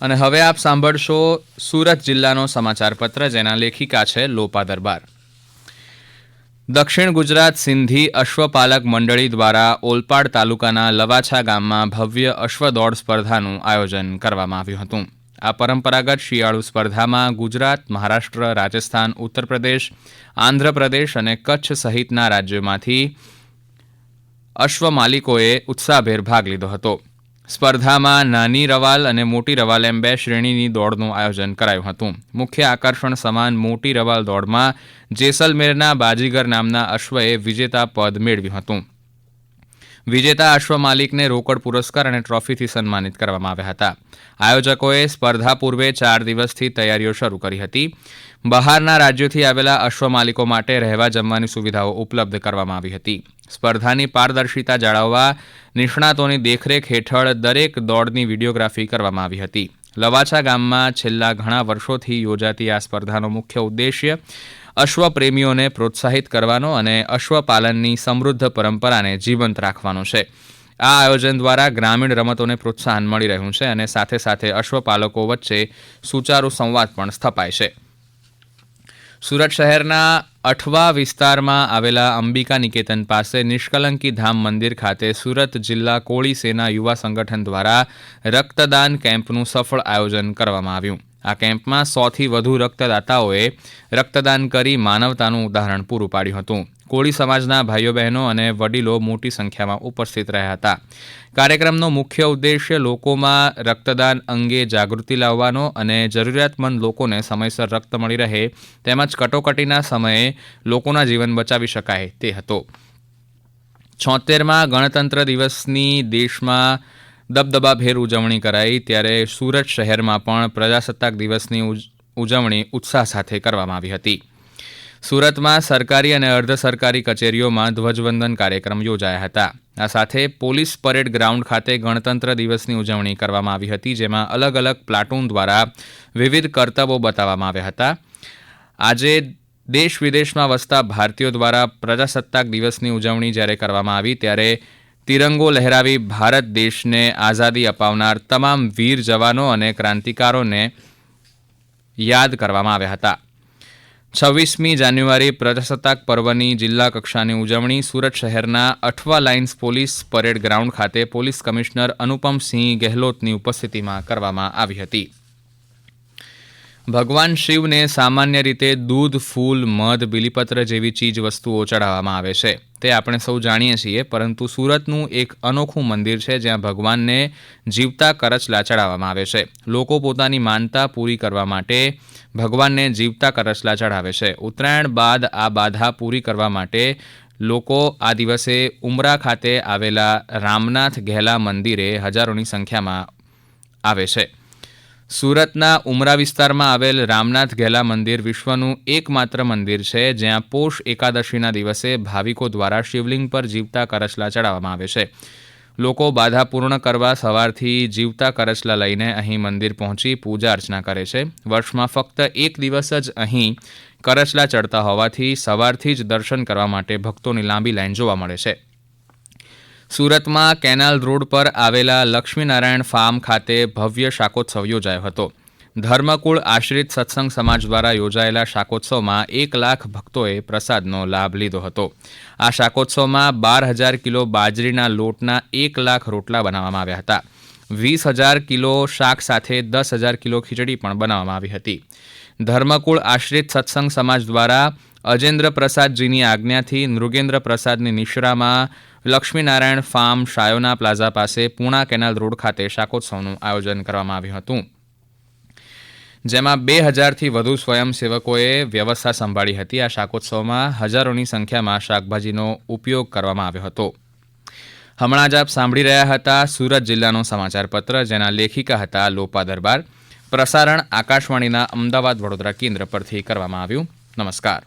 અને હવે આપ સાંભળશો સુરત જિલ્લાનો સમાચાર પત્ર જેના લેખિકા છે લોપા દરબાર. દક્ષિણ ગુજરાત સિંધી અશ્વપાલક મંડળી દ્વારા ઓલપાડ તાલુકાના લવાછા ગામમાં ભવ્ય અશ્વદોડ સ્પર્ધાનું આયોજન કરવામાં આવ્યું હતું. આ પરંપરાગત શિયાળુ સ્પર્ધામાં ગુજરાત, મહારાષ્ટ્ર, રાજસ્થાન ઉત્તર પ્રદેશ આંધ્રપ્રદેશ અને કચ્છ સહિતના રાજ્યોમાંથી અશ્વ માલિકોએ ઉત્સાહભેર ભાગ લીધો હતો. સ્પર્ધામાં નાની રવાલ અને મોટી રવાલ એમ બે શ્રેણીની દોડનું આયોજન કરાયું હતું. મુખ્ય આકર્ષણ સમાન મોટી રવાલ દોડમાં જેસલમેરના બાજીગર નામના અશ્વએ વિજેતા પદ મેળવ્યું હતું. વિજેતા અશ્વ માલિકને રોકડ પુરસ્કાર અને ટ્રોફીથી સન્માનિત કરવામાં આવ્યા હતા. આયોજકોએ સ્પર્ધા પૂર્વે ચાર દિવસથી તૈયારીઓ શરૂ કરી હતી. બહારના રાજ્યોથી આવેલા અશ્વ માલિકો માટે રહેવા જમવાની સુવિધાઓ ઉપલબ્ધ કરવામાં આવી હતી. સ્પર્ધાની પારદર્શિતા જાળવવા નિષ્ણાતોની દેખરેખ હેઠળ દરેક દોડની વિડીયોગ્રાફી કરવામાં આવી હતી. લવાછા ગામમાં છેલ્લા ઘણા વર્ષોથી યોજાતી આ સ્પર્ધાનો મુખ્ય ઉદ્દેશ્ય અશ્વ પ્રેમીઓને પ્રોત્સાહિત કરવાનો અને અશ્વપાલનની સમૃદ્ધ પરંપરાને જીવંત રાખવાનો છે. આ આયોજન દ્વારા ગ્રામીણ રમતોને પ્રોત્સાહન મળી રહ્યું છે અને સાથે સાથે અશ્વપાલકો વચ્ચે સુચારુ સંવાદ પણ સ્થપાય છે. સુરત શહેરના અઠવા વિસ્તારમાં આવેલા અંબિકા નિકેતન પાસે નિષ્કલંકી ધામ મંદિર ખાતે સુરત જિલ્લા કોળી સેના યુવા સંગઠન દ્વારા રક્તદાન કેમ્પનું સફળ આયોજન કરવામાં આવ્યું. આ કેમ્પમાં સોથી વધુ રક્તદાતાઓએ રક્તદાન કરી માનવતાનું ઉદાહરણ પૂરું પાડ્યું હતું. કોળી સમાજના ભાઈઓ બહેનો અને વડીલો મોટી સંખ્યામાં ઉપસ્થિત રહ્યા હતા. કાર્યક્રમનો મુખ્ય ઉદ્દેશ્ય લોકોમાં રક્તદાન અંગે જાગૃતિ લાવવાનો અને જરૂરિયાતમંદ લોકોને સમયસર રક્ત મળી રહે તેમજ કટોકટીના સમયે લોકોના જીવન બચાવી શકાય તે હતો. છોતેરમાં ગણતંત્ર દિવસની દેશમાં દબદબાભેર ઉજવણી કરાઈ ત્યારે સુરત શહેરમાં પણ પ્રજાસત્તાક દિવસની ઉજવણી ઉત્સાહ સાથે કરવામાં આવી હતી. સુરતમાં સરકારી અને અર્ધ સરકારી કચેરીઓમાં ધ્વજવંદન કાર્યક્રમ યોજાયા હતા. આ સાથે પોલીસ પરેડ ગ્રાઉન્ડ ખાતે ગણતંત્ર દિવસની ઉજવણી કરવામાં આવી હતી, જેમાં અલગ અલગ પ્લાટૂન દ્વારા વિવિધ કરતબો બતાવવામાં આવ્યા હતા. આજે દેશ વિદેશમાં વસતા ભારતીયો દ્વારા પ્રજાસત્તાક દિવસની ઉજવણી જ્યારે કરવામાં આવી, ત્યારે તિરંગો લહેરાવી ભારત દેશને આઝાદી અપાવનાર તમામ વીર જવાનો અને ક્રાંતિકારોને યાદ કરવામાં આવ્યા હતા. છવ્વીસમી જાન્યુઆરી પ્રજાસત્તાક પર્વની જિલ્લા કક્ષાની ઉજવણી સુરત શહેરના Athwa lines police parade ground ખાતે પોલીસ કમિશનર અનુપમસિંહ ગેહલોતની ઉપસ્થિતિમાં કરવામાં આવી હતી. ભગવાન શિવને સામાન્ય રીતે દૂધ, ફૂલ, મધ, બિલીપત્ર જેવી ચીજ વસ્તુઓ ચઢાવવામાં આવે છે. તે આપણે સૌ જાણીએ છીએ, પરંતુ સુરતનું એક અનોખું મંદિર છે જ્યાં ભગવાનને જીવતા કરચલા ચડાવવામાં આવે છે. લોકો પોતાની માનતા પૂરી કરવા માટે ભગવાનને જીવતા કરચલા ચઢાવે છે. ઉત્તરાયણ બાદ આ બાધા પૂરી કરવા માટે લોકો આ દિવસે ઉમરા ખાતે આવેલા રામનાથ ઘેલા મંદિરે હજારોની સંખ્યામાં આવે છે. સુરતના ઉમરા વિસ્તારમાં આવેલ રામનાથ ગેલા મંદિર વિશ્વનું એકમાત્ર મંદિર છે, જ્યાં પોષ એકાદશીના દિવસે ભાવિકો દ્વારા શિવલિંગ પર જીવતા કરચલા ચડાવવામાં આવે છે. લોકો બાધા પૂર્ણ કરવા સવારથી જીવતા કરચલા લઈને અહીં મંદિર પહોંચી પૂજા અર્ચના કરે છે. વર્ષમાં ફક્ત એક દિવસ જ અહીં કરચલા ચડતા હોવાથી સવારથી જ દર્શન કરવા માટે ભક્તોની લાંબી લાઈન જોવા મળે છે. સુરતમાં કેનાલ રોડ પર આવેલા લક્ષ્મીનારાયણ ફાર્મ ખાતે ભવ્ય શાકોત્સવ યોજાયો હતો. ધર્મકુળ આશ્રિત સત્સંગ સમાજ દ્વારા યોજાયેલા શાકોત્સવમાં એક લાખ ભક્તોએ પ્રસાદનો લાભ લીધો હતો. આ શાકોત્સવમાં બાર હજાર કિલો બાજરીના લોટના એક લાખ રોટલા બનાવવામાં આવ્યા હતા. વીસ હજાર કિલો શાક સાથે દસ હજાર કિલો ખીચડી પણ બનાવવામાં આવી હતી. ધર્મકુળ આશ્રિત સત્સંગ સમાજ દ્વારા અજેન્દ્ર પ્રસાદજીની આજ્ઞાથી નૃગેન્દ્ર પ્રસાદની નિશ્રામાં લક્ષ્મીનારાયણ ફાર્મ શાયોના પ્લાઝા પાસે પૂણા કેનાલ રોડ ખાતે શાકોત્સવનું આયોજન કરવામાં આવ્યું હતું. જેમાં બે હજારથી વધુ સ્વયંસેવકોએ વ્યવસ્થા સંભાળી હતી. આ શાકોત્સવમાં હજારોની સંખ્યામાં શાકભાજીનો ઉપયોગ કરવામાં આવ્યો હતો. હમણાં જ આપ સાંભળી રહ્યા હતા સુરત જિલ્લાનો સમાચારપત્ર, જેના લેખિકા હતા લોપા દરબાર. પ્રસારણ આકાશવાણીના અમદાવાદ વડોદરા કેન્દ્ર પરથી કરવામાં આવ્યું. નમસ્કાર.